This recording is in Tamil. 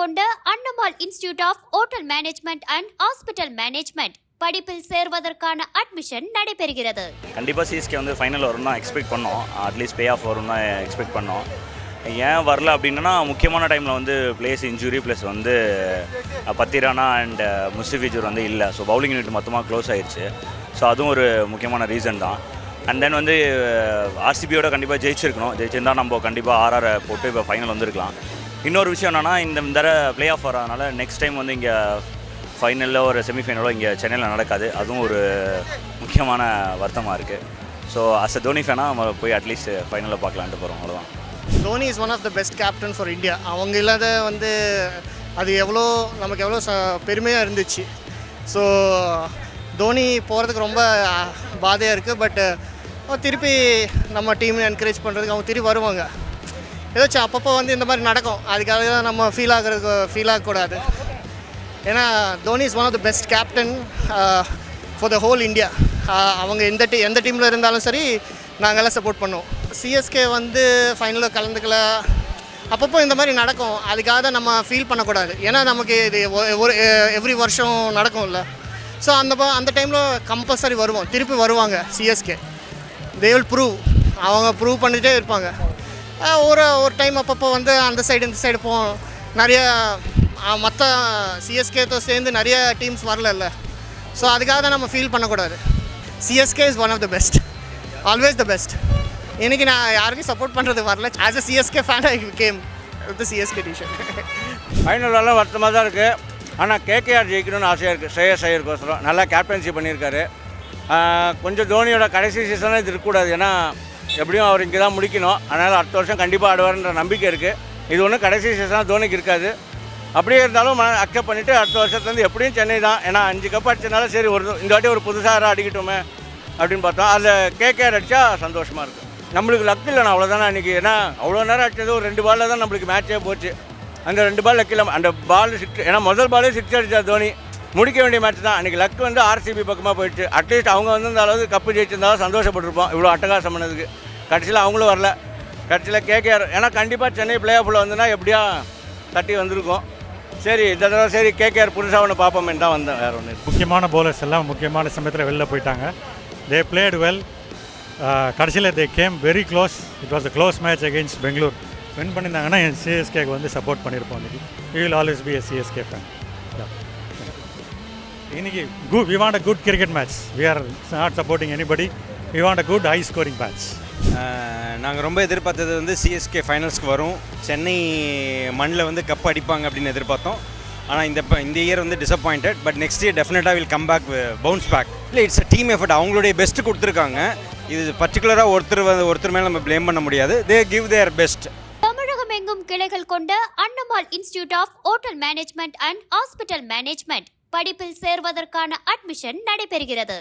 கொண்ட Annamal institute of hotel management and hospital management படிப்பில் சேர்வதற்கான அட்மிஷன் நடைபெறுகிறது. கண்டிப்பாக சிஎஸ்கே வந்து ஃபைனல் வரும்னு தான் எக்ஸ்பெக்ட் பண்ணோம். அட்லீஸ்ட் பே ஆஃப் வரும்னு தான் எக்ஸ்பெக்ட் பண்ணோம். ஏன் வரல அப்படின்னா முக்கியமான டைமில் வந்து பிளேஸ் இன்ஜுரி ப்ளஸ் வந்து பத்திரானா அண்ட் முஸ்டிஃபிஜூர் வந்து இல்லை. ஸோ பவுலிங் யூனிட் மொத்தமாக க்ளோஸ் ஆயிடுச்சு ஸோ அதுவும் ஒரு முக்கியமான ரீசன் தான். அண்ட் தென் வந்து ஆர்சிபியோட கண்டிப்பாக ஜெயிச்சிருக்கணும். ஜெயிச்சிருந்தால் நம்ம கண்டிப்பாக ஆர்ஆரை போட்டு இப்போ ஃபைனல் வந்திருக்கலாம். இன்னொரு விஷயம் என்னென்னா இந்த தடவை ப்ளே ஆஃப் வரதுனால நெக்ஸ்ட் டைம் வந்து இங்கே ஃபைனலில் ஒரு செமிஃபைனலோ இங்கே சென்னையில் நடக்காது. அதுவும் ஒரு முக்கியமான வருத்தமாக இருக்குது ஸோ அஸ் அ தோனி ஃபேனாக நம்ம போய் அட்லீஸ்ட் ஃபைனலில் பார்க்கலான்ட்டு போகிறோம் அவ்வளோதான் Dhoni is one of the best captain for India அவங்க இல்லாத வந்து அது எவ்வளோ நமக்கு எவ்வளோ ச பெருமையாக இருந்துச்சு. ஸோ தோனி போகிறதுக்கு ரொம்ப பாதையாக இருக்குது பட் திருப்பி நம்ம டீம் என்கரேஜ் பண்ணுறதுக்கு அவங்க திருப்பி வருவாங்க. ஏதாச்சும் அப்பப்போ வந்து இந்த மாதிரி நடக்கும். அதுக்காக தான் நம்ம ஃபீல் ஆகிறதுக்கு ஃபீல் ஆகக்கூடாது. ஏன்னா Dhoni is one of the best captain for the whole India அவங்க எந்த டீ எந்த டீமில் இருந்தாலும் சரி நாங்கள்லாம் சப்போர்ட் பண்ணுவோம். சிஎஸ்கே வந்து ஃபைனலில் கலந்துக்கல. அப்பப்போ இந்த மாதிரி நடக்கும். அதுக்காக தான் நம்ம ஃபீல் பண்ணக்கூடாது. ஏன்னா நமக்கு இது ஒரு எவ்ரி வருஷம் நடக்கும்ல. ஸோ அந்த அந்த டைமில் கம்பல்சரி வருவோம். திருப்பி வருவாங்க சிஎஸ்கே தே வில் ப்ரூவ் அவங்க ப்ரூவ் பண்ணிகிட்டே இருப்பாங்க. ஒரு ஒரு டைம் அப்பப்போ வந்து அந்த சைடு இந்த சைடு போவோம். நிறைய மற்ற சிஎஸ்கேతో சேர்ந்து நிறைய டீம்ஸ் வரலல்ல. ஸோ அதுக்காக தான் நம்ம ஃபீல் பண்ணக்கூடாது. CSK is one of the best always the best இன்றைக்கி நான் யாருக்கும் சப்போர்ட் பண்ணுறது வரல. As a CSK fan I came with CSK T-shirt ஃபைனலெல்லாம் வருத்தமாக தான் இருக்குது ஆனால் கேகேஆர் ஜெயிக்கணும்னு ஆசையாக இருக்குது ஸ்ரேயஸ் ஐயருக்கோசரம். நல்லா கேப்டன்ஷிப் பண்ணியிருக்காரு. கொஞ்சம் தோனியோட கடைசி சீசனாக இது இருக்கக்கூடாது. ஏன்னா எப்படியும் அவர் இங்கே தான் முடிக்கணும். அதனால் அடுத்த வருஷம் கண்டிப்பாக ஆடுவார்ன்ற நம்பிக்கை இருக்குது இது ஒன்றும் கடைசி சீசனாக தோனிக்கு இருக்காது. அப்படியே இருந்தாலும் மன அக்செப்ட் பண்ணிவிட்டு அடுத்த வருஷத்துலேருந்து எப்படியும் சென்னை தான். ஏன்னா அஞ்சு கப் அடிச்சனால சரி ஒரு இந்த வாட்டி ஒரு புதுசாக அடிக்கட்டுமே அப்படின்னு பார்த்தோம் அதில் கேகேஆர் அடித்தா சந்தோஷமாக இருக்குது நம்மளுக்கு லக் இல்லைண்ணா அவ்வளோதானே அன்றைக்கி ஏன்னா அவ்வளோ நேரம் அடிச்சது ஒரு ரெண்டு பாலில் தான் நம்மளுக்கு மேட்சே போச்சு. அந்த ரெண்டு பால் லக்கில் அந்த பால் சிக்ஸ் ஏன்னா முதல் பாலே சிக்ஸ் அடிச்சா தோனி. முடிக்க வேண்டிய மேட்ச் தான். அன்றைக்கி லக் வந்து ஆர்சிபி பக்கமாக போயிடுச்சு. அட்லீஸ்ட் அவங்க வந்து இந்த அளவுக்கு கப்பு ஜெயிச்சிருந்தாலும் சந்தோஷப்பட்டிருப்போம். இவ்வளோ அட்டகாசம் பண்ணதுக்கு. கடைசியில் அவங்களும் வரல. கடைசியில் கேகேஆர் ஏன்னா கண்டிப்பாக சென்னை பிளே ஆஃபில் வந்துன்னா எப்படியா தட்டி வந்திருக்கும். சரி இந்த தடவை சரி கேகேஆர் புதுசாக ஒன்று பார்ப்போமேன்னு தான் வந்தேன். வேறு ஒன்று முக்கியமான போலர்ஸ் எல்லாம் முக்கியமான சமயத்தில் வெளில போயிட்டாங்க. தே பிளேட் வெல் கடைசியில் they came very close it was a close match against Bangalore win பண்ணியிருந்தாங்கன்னா என் சிஎஸ்கேக்கு வந்து சப்போர்ட் பண்ணியிருப்போம். இன்னைக்கு you will always be a CSK fan இன்னைக்கு good we want a good cricket match we are not supporting anybody we want a good high scoring match நாங்கள் ரொம்ப எதிர்பார்த்தது வந்து சிஎஸ்கே ஃபைனல்ஸ்க்கு வரும். சென்னை மண்ணில் வந்து கப் அடிப்பாங்க அப்படின்னு எதிர்பார்த்தோம். ஆனால் இந்த ப- இந்த இயர் வந்து டிசப்பாயிண்டட் பட் நெக்ஸ்ட் இயர் டெஃபினட்டாக will come back bounce back இல்லை இட்ஸ் டீம் எஃபர்ட் அவங்களுடைய பெஸ்ட் கொடுத்துருக்காங்க. இது பர்டிகுலராக ஒருத்தர் வந்து ஒருத்தர் மேலே நம்ம ப்ளேம் பண்ண முடியாது. தே கிவ் தேர் பெஸ்ட் தமிழகம் எங்கும் கிளைகள் கொண்ட Annamal institute of hotel management and hospital management படிப்பில் சேர்வதற்கான அட்மிஷன் நடைபெறுகிறது.